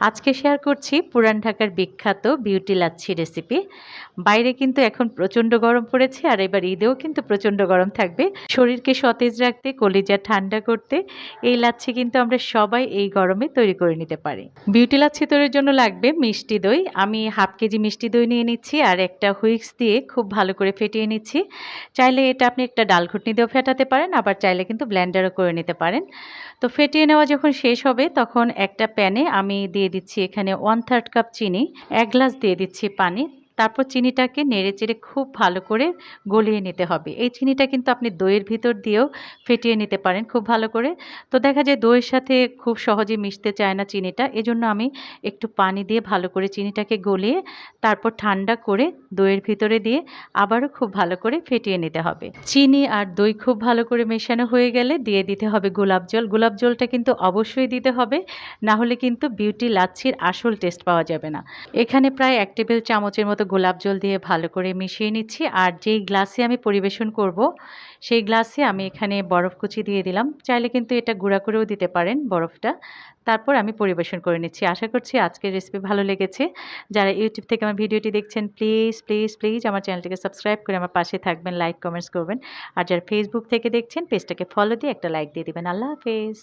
আজকে শেয়ার করছি পুরান ঢাকার বিখ্যাত বিউটি লাচ্ছি রেসিপি বাইরে কিন্তু এখন প্রচণ্ড গরম পড়েছে আর এবার ঈদেও কিন্তু প্রচণ্ড গরম থাকবে। শরীরকে সতেজ রাখতে, কলিজা ঠান্ডা করতে এই লাচ্ছি কিন্তু আমরা সবাই এই গরমে তৈরি করে নিতে পারি। বিউটি লাচ্ছি তৈরির জন্য লাগবে মিষ্টি দই। আমি হাফ কেজি মিষ্টি দই নিয়ে নিচ্ছি আর একটা হুইক্স দিয়ে খুব ভালো করে ফেটিয়ে নিচ্ছি। চাইলে এটা আপনি একটা ডাল ঘুটনি দিয়েও ফেটাতে পারেন, আবার চাইলে কিন্তু ব্ল্যান্ডারও করে নিতে পারেন। তো ফেটিয়ে নেওয়া যখন শেষ হবে তখন একটা প্যানে আমি দিয়ে দিচ্ছি এখানে ওয়ান থার্ড কাপ চিনি এক গ্লাস দিয়ে দিচ্ছি পানি তারপর চিনিটাকে নেড়ে চেড়ে খুব ভালো করে গলিয়ে নিতে হবে। এই চিনিটা কিন্তু আপনি দইয়ের ভিতর দিয়েও ফেটিয়ে নিতে পারেন খুব ভালো করে। তো দেখা যায় দইয়ের সাথে খুব সহজে মিশতে চায় না চিনিটা, এজন্য আমি একটু পানি দিয়ে ভালো করে চিনিটাকে গলিয়ে তারপর ঠান্ডা করে দইয়ের ভিতরে দিয়ে আবারও খুব ভালো করে ফেটিয়ে নিতে হবে। চিনি আর দই খুব ভালো করে মেশানো হয়ে গেলে দিয়ে দিতে হবে গোলাপ জল। গোলাপ জলটা কিন্তু অবশ্যই দিতে হবে, না হলে কিন্তু বিউটি লাচ্ছির আসল টেস্ট পাওয়া যাবে না। এখানে প্রায় এক টেবিল চামচের মতো গোলাপ জল দিয়ে ভালো করে মিশিয়ে নিচ্ছি। আর যেই গ্লাসে আমি পরিবেশন করব, সেই গ্লাসে আমি এখানে বরফ কুচি দিয়ে দিলাম। চাইলে কিন্তু এটা গুঁড়া করেও দিতে পারেন বরফটা। তারপর আমি পরিবেশন করে নিচ্ছি। আশা করছি আজকের রেসিপি ভালো লেগেছে। যারা ইউটিউব থেকে আমার ভিডিওটি দেখছেন প্লিজ প্লিজ প্লিজ আমার চ্যানেলটিকে সাবস্ক্রাইব করে আমার পাশে থাকবেন লাইক কমেন্টস করবেন। আর যারা ফেসবুক থেকে দেখছেন পেজটাকে ফলো দিয়ে একটা লাইক দিয়ে দিবেন। আল্লাহ হাফেজ।